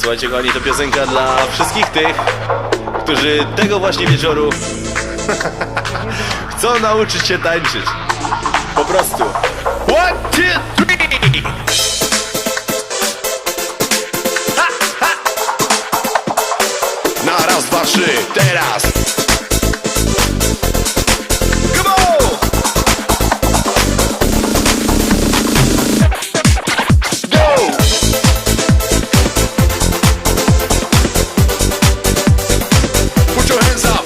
Słuchajcie kochani, to piosenka dla wszystkich tych, którzy tego właśnie wieczoru chcą nauczyć się tańczyć. Po prostu. One, two, three! Ha, ha! Na raz, dwa, trzy, teraz! your hands up.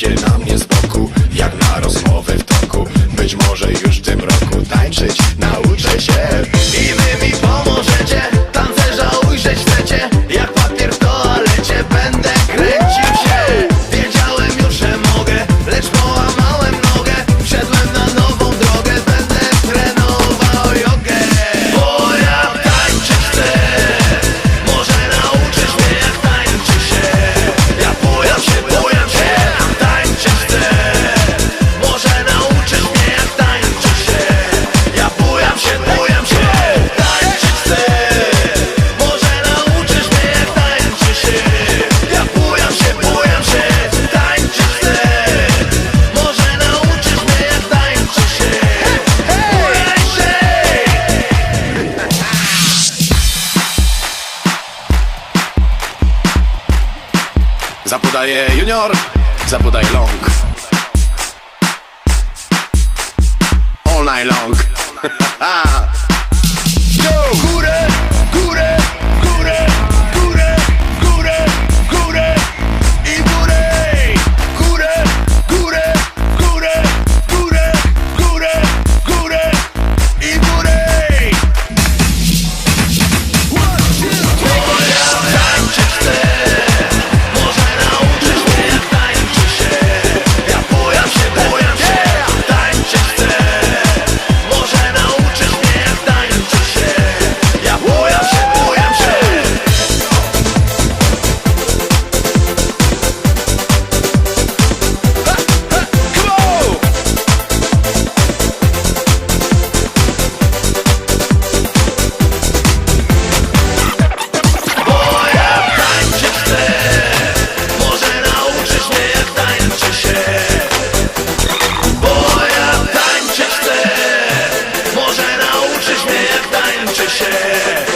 się na mnie z boku Jak na rozmowę w toku. Być może już w tym roku tańczyć Nauczę się. Zapodaje junior, zapodaje long. All night long. się